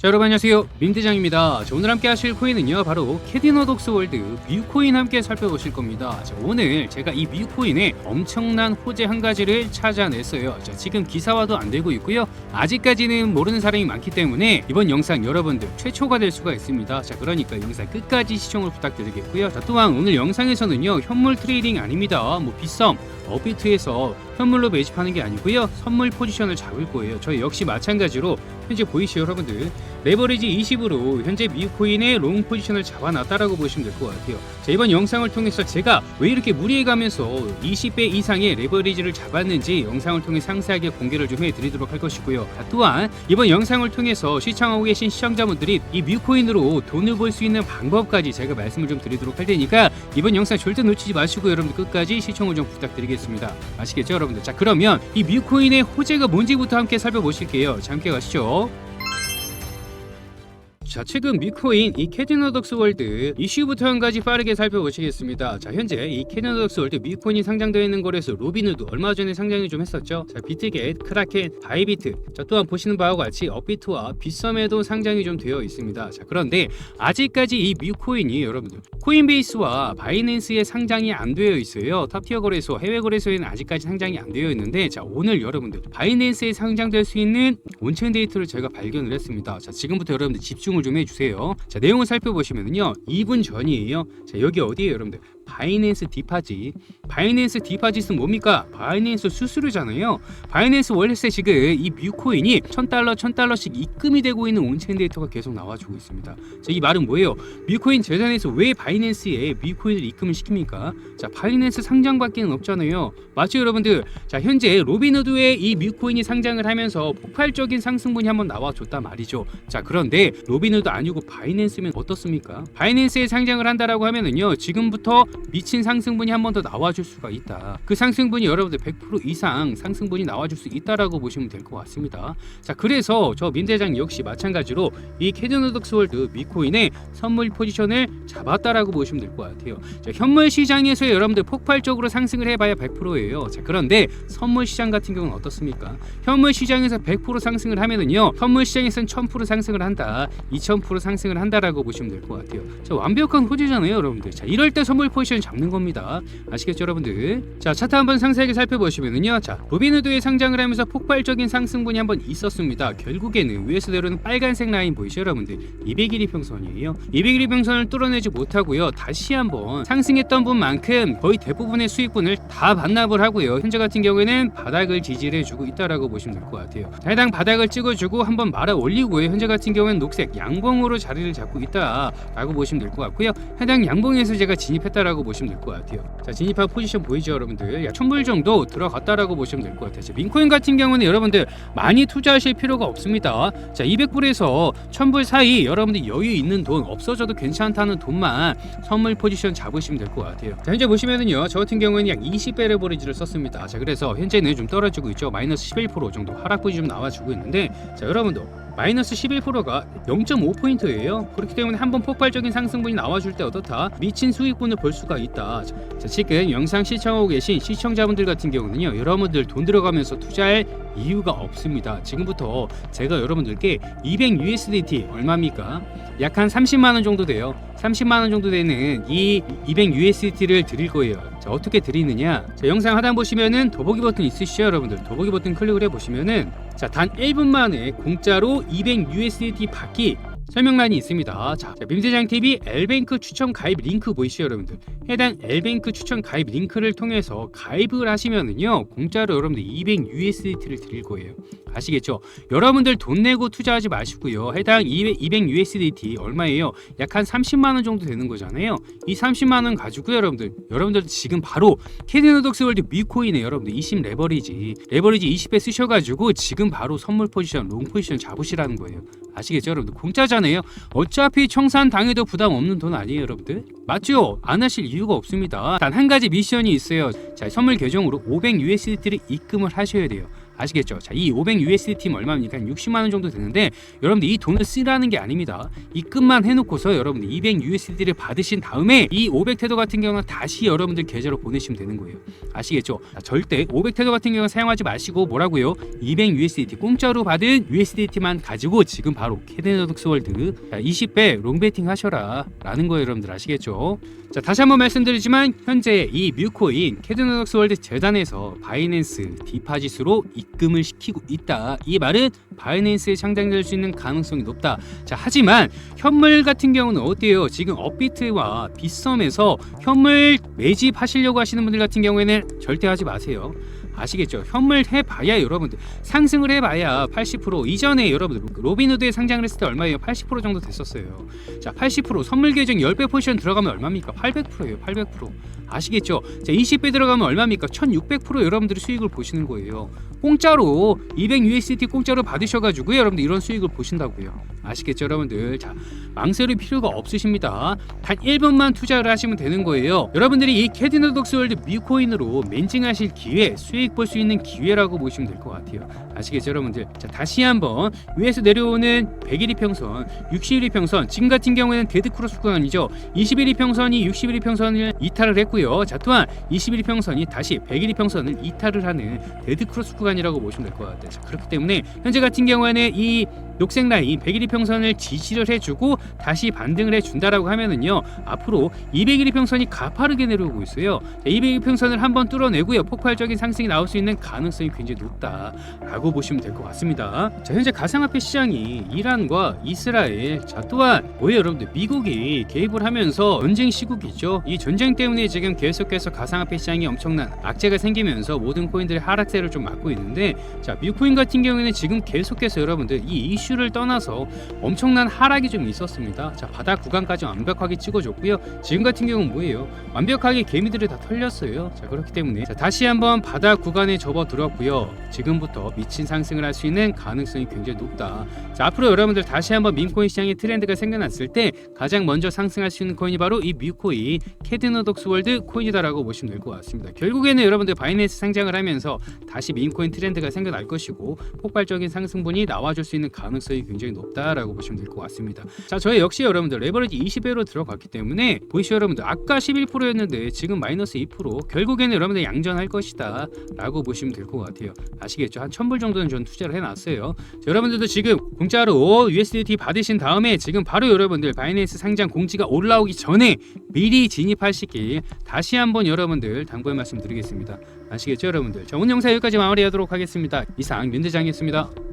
자 여러분 안녕하세요. 민대장입니다. 자, 오늘 함께 하실 코인은요 바로 캐디너독스 월드 뮤코인 함께 살펴보실 겁니다. 자, 오늘 제가 이 뮤코인의 엄청난 호재 한 가지를 찾아냈어요. 자, 지금 기사화도 안 되고 있고요. 아직까지는 모르는 사람이 많기 때문에 이번 영상 여러분들 최초가 될 수가 있습니다. 자 그러니까 영상 끝까지 시청을 부탁드리겠고요. 자 또한 오늘 영상에서는요 현물 트레이딩 아닙니다. 뭐 비썸 업비트에서 현물로 매집하는 게 아니고요 선물 포지션을 잡을 거예요 저희 역시 마찬가지로 현재 보이시죠 여러분들 레버리지 20으로 현재 미코인의 롱 포지션을 잡아놨다라고 보시면 될 것 같아요. 자, 이번 영상을 통해서 제가 왜 이렇게 무리해가면서 20배 이상의 레버리지를 잡았는지 영상을 통해 상세하게 공개를 좀 해드리도록 할 것이고요. 자, 또한 이번 영상을 통해서 시청하고 계신 시청자분들이 이 뮤코인으로 돈을 벌 수 있는 방법까지 제가 말씀을 좀 드리도록 할 테니까 이번 영상 절대 놓치지 마시고 여러분들 끝까지 시청을 좀 부탁드리겠습니다. 아시겠죠 여러분 들? 자 그러면 이 뮤코인의 호재가 뭔지부터 함께 살펴보실게요. 자, 함께 가시죠. 자 최근 미코인 이 캐디너덕스 월드 이슈부터 한 가지 빠르게 살펴보시겠습니다. 자 현재 이 캐디너덕스 월드 미코인이 상장되어 있는 거래소 로비누드 얼마 전에 상장이 좀 했었죠. 자 비트겟, 크라켄, 바이비트 자 또한 보시는 바와 같이 업비트와 빗썸에도 상장이 좀 되어 있습니다. 자 그런데 아직까지 이 미코인이 여러분들 코인베이스와 바이낸스에 상장이 안 되어 있어요. 탑티어 거래소, 해외 거래소에는 아직까지 상장이 안 되어 있는데 자 오늘 여러분들 바이낸스에 상장될 수 있는 온체인 데이터를 저희가 발견을 했습니다. 자 지금부터 여러분들 집중을 좀 해주세요. 자 내용을 살펴보시면요 2분 전이에요. 자 여기 어디에요 여러분들? 바이낸스 디파짓. 바이낸스 디파짓은 뭡니까? 바이낸스 수수료잖아요. 바이낸스 월세 지금 이 뮤코인이 1000달러 1000달러씩 입금이 되고 있는 온체인 데이터가 계속 나와주고 있습니다. 자, 이 말은 뭐예요? 뮤코인 재단에서 왜 바이낸스에 뮤코인을 입금을 시킵니까? 자, 바이낸스 상장밖에는 없잖아요. 맞죠, 여러분들? 자, 현재 로비누드에 이 뮤코인이 상장을 하면서 폭발적인 상승분이 한번 나와줬단 말이죠. 자, 그런데 로비누드 아니고 바이낸스면 어떻습니까? 바이낸스에 상장을 한다라고 하면은요, 지금부터 미친 상승분이 한 번 더 나와줄 수가 있다. 그 상승분이 여러분들 100% 이상 상승분이 나와줄 수 있다라고 보시면 될 것 같습니다. 자, 그래서 저 민대장 역시 마찬가지로 이 캐드너덕스 월드 미코인의 선물 포지션을 잡았다라고 보시면 될 것 같아요. 자, 현물 시장에서 여러분들 폭발적으로 상승을 해봐야 100%예요. 자, 그런데 선물 시장 같은 경우는 어떻습니까? 현물 시장에서 100% 상승을 하면은요, 선물 시장에서는 1000% 상승을 한다, 2000% 상승을 한다라고 보시면 될 것 같아요. 자, 완벽한 호재잖아요, 여러분들. 자, 이럴 때 선물 포지션 잡는 겁니다. 아시겠죠, 여러분들? 자, 차트 한번 상세하게 살펴보시면은요, 자, 로비누드에 상장을 하면서 폭발적인 상승분이 한번 있었습니다. 결국에는 위에서 내려오는 빨간색 라인 보이시죠, 여러분들? 200일 이평선이에요. 200일 이평선을 뚫어내지 못하고요, 다시 한번 상승했던 분만큼 거의 대부분의 수익분을 다 반납을 하고요. 현재 같은 경우에는 바닥을 지지를 해주고 있다라고 보시면 될 것 같아요. 자, 해당 바닥을 찍어주고 한번 말아 올리고요. 현재 같은 경우에는 녹색 양봉으로 자리를 잡고 있다라고 보시면 될 것 같고요. 해당 양봉에서 제가 진입했다라고 보시면 될 것 같아요. 자, 진입한 포지션 보이죠, 여러분들? 약 1000불 정도 들어갔다라고 보시면 될 것 같아요. 자, 민코인 같은 경우는 여러분들 많이 투자하실 필요가 없습니다. 자, 200불에서 1000불 사이 여러분들 여유 있는 돈 없어져도 괜찮다는 돈만 선물 포지션 잡으시면 될 것 같아요. 자, 현재 보시면은요, 저 같은 경우에는 약 20배 레버리지를 썼습니다. 자, 그래서 현재는 좀 떨어지고 있죠. 마이너스 11% 정도 하락분이 좀 나와주고 있는데, 자, 여러분도 마이너스 11%가 0.5포인트예요. 그렇기 때문에 한번 폭발적인 상승분이 나와줄 때 어떻다? 미친 수익분을 볼 수가 있다. 자, 지금 영상 시청하고 계신 시청자분들 같은 경우는요. 여러분들 돈 들어가면서 투자할 이유가 없습니다. 지금부터 제가 여러분들께 200 USDT 얼마입니까? 약 한 30만 원 정도 돼요. 30만 원 정도 되는 이 200 USDT를 드릴 거예요. 자, 어떻게 드리느냐? 자, 영상 하단 보시면은 더보기 버튼 있으시죠, 여러분들? 더보기 버튼 클릭을 해 보시면은 자, 단 1분 만에 공짜로 200 USDT 받기 설명란이 있습니다. 자, 자 민대장 TV L뱅크 추천 가입 링크 보이시죠, 여러분들? 해당 L뱅크 추천 가입 링크를 통해서 가입을 하시면은요, 공짜로 여러분들 200 USDT를 드릴 거예요. 아시겠죠? 여러분들 돈 내고 투자하지 마시고요. 해당 200, 200 USDT 얼마예요? 약 한 30만 원 정도 되는 거잖아요. 이 30만 원 가지고 여러분들, 여러분들 지금 바로 캐디노독스 월드 미코인에 여러분들 20 레버리지, 레버리지 20배 쓰셔가지고 지금 바로 선물 포지션, 롱 포지션 잡으시라는 거예요. 아시겠죠, 여러분들? 공짜잖아요. 어차피 청산 당해도 부담 없는 돈 아니에요, 여러분들? 맞죠? 안 하실 이유가 없습니다. 단 한 가지 미션이 있어요. 자, 선물 계정으로 500 USDT를 입금을 하셔야 돼요. 아시겠죠? 자, 이 500 USDT 얼마입니까? 한 60만 원 정도 되는데 여러분들 이 돈을 쓰라는 게 아닙니다. 입금만 해놓고서 여러분들 200 USDT를 받으신 다음에 이 500 테더 같은 경우는 다시 여러분들 계좌로 보내시면 되는 거예요. 아시겠죠? 자, 절대 500 테더 같은 경우는 사용하지 마시고 뭐라고요? 200 USDT 공짜로 받은 USDT만 가지고 지금 바로 캐데너독스 월드 20배 롱베팅 하셔라 라는 거예요 여러분들 아시겠죠? 자 다시 한번 말씀드리지만 현재 이 뮤코인 캐드너덕스 월드 재단에서 바이낸스 디파짓으로 입금을 시키고 있다. 이 말은 바이낸스에 상장될 수 있는 가능성이 높다. 자 하지만 현물 같은 경우는 어때요? 지금 업비트와 빗썸에서 현물 매집하시려고 하시는 분들 같은 경우에는 절대 하지 마세요. 아시겠죠? 현물 해봐야 여러분들 상승을 해봐야 80% 이전에 여러분들 로빈후드에 상장을 했을 때 얼마예요? 80% 정도 됐었어요. 자, 80% 선물 계정 10배 포지션 들어가면 얼마입니까? 800%예요. 800%. 아시겠죠? 자, 20배 들어가면 얼마입니까? 1600% 여러분들이 수익을 보시는 거예요. 공짜로 200 USDT 공짜로 받으셔가지고 여러분들 이런 수익을 보신다고요. 아시겠죠, 여러분들? 자, 망설일 필요가 없으십니다. 단 1분만 투자를 하시면 되는 거예요. 여러분들이 이 캐디너 독스 월드 미코인으로 멘징하실 기회, 수익 볼 수 있는 기회라고 보시면 될 것 같아요. 아시겠죠, 여러분들? 자, 다시 한번 위에서 내려오는 100일 이평선, 60일 이평선, 지금 같은 경우에는 데드 크로스 구간이죠. 21일 이평선이 61일 이평선을 이탈을 했고요. 자, 또한 21일 이평선이 다시 100일 이평선을 이탈을 하는 데드 크로스 구간이라고 보시면 될 것 같아요. 자, 그렇기 때문에 현재 같은 경우에는 이 녹색 라인 100일 이평선을 지지를 해주고 다시 반등을 해준다라고 하면은요 앞으로 200일 이평선이 가파르게 내려오고 있어요. 200일 이평선을 한번 뚫어내고요 폭발적인 상승이 나올 수 있는 가능성이 굉장히 높다라고 보시면 될 것 같습니다. 자 현재 가상화폐 시장이 이란과 이스라엘 자 또한 뭐예요 여러분들 미국이 개입을 하면서 전쟁 시국이죠. 이 전쟁 때문에 지금 계속해서 가상화폐 시장이 엄청난 악재가 생기면서 모든 코인들의 하락세를 좀 맞고 있는데 자 뮤코인 같은 경우에는 지금 계속해서 여러분들 이 이슈를 떠나서 엄청난 하락이 좀 있었습니다. 자 바닥 구간까지 완벽하게 찍어줬고요. 지금 같은 경우는 뭐예요? 완벽하게 개미들이 다 털렸어요. 자 그렇기 때문에 자, 다시 한번 바닥 구간에 접어들었고요. 지금부터 미친 상승을 할 수 있는 가능성이 굉장히 높다. 자 앞으로 여러분들 다시 한번 민코인 시장의 트렌드가 생겨났을 때 가장 먼저 상승할 수 있는 코인이 바로 이 뮤코인 캐드너독스 월드 코인이다라고 보시면 될 것 같습니다. 결국에는 여러분들 바이낸스 상장을 하면서 다시 민코인 트렌드가 생겨날 것이고 폭발적인 상승분이 나와줄 수 있는 가능성이 굉장히 높다라고 보시면 될 것 같습니다. 자, 저희 역시 여러분들 레버리지 20배로 들어갔기 때문에 보이시죠 여러분들 아까 11%였는데 지금 마이너스 2% 결국에는 여러분들 양전할 것이다라고 보시면 될 것 같아요. 아시겠죠? 한 1000불 정도는 전 투자를 해놨어요. 자, 여러분들도 지금 공짜로 USDT 받으신 다음에 지금 바로 여러분들 바이낸스 상장 공지가 올라오기 전에 미리 진입하시길 다시 한번 여러분들 당부의 말씀 드리겠습니다. 아시겠죠 여러분들? 자 오늘 영상 여기까지 마무리하도록 하겠습니다. 이상 윤대장이었습니다.